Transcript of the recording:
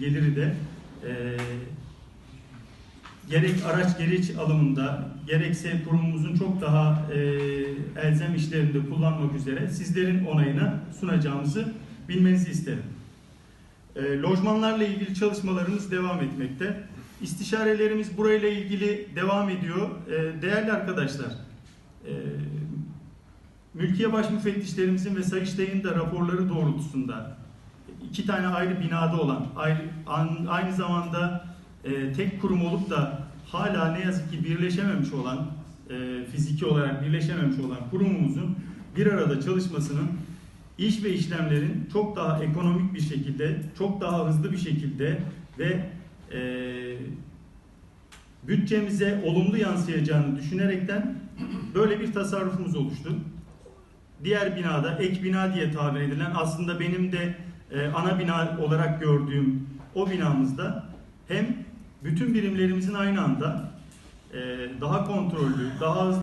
geliri de e, gerek araç gereç alımında gerekse kurumumuzun çok daha e, elzem işlerinde kullanmak üzere sizlerin onayına sunacağımızı bilmenizi isterim. E, lojmanlarla ilgili çalışmalarımız devam etmekte. İstişarelerimiz burayla ilgili devam ediyor. E, değerli arkadaşlar, e, mülkiye baş müfettişlerimizin ve Sayıştay'ın da raporları doğrultusunda iki tane ayrı binada olan, ayrı, aynı zamanda e, tek kurum olup da hala ne yazık ki birleşememiş olan, e, fiziki olarak birleşememiş olan kurumumuzun bir arada çalışmasının iş ve işlemlerin çok daha ekonomik bir şekilde, çok daha hızlı bir şekilde ve e, bütçemize olumlu yansıyacağını düşünerekten böyle bir tasarrufumuz oluştu. Diğer binada ek bina diye tabir edilen aslında benim de e, ana bina olarak gördüğüm o binamızda hem bütün birimlerimizin aynı anda e, daha kontrollü, daha hızlı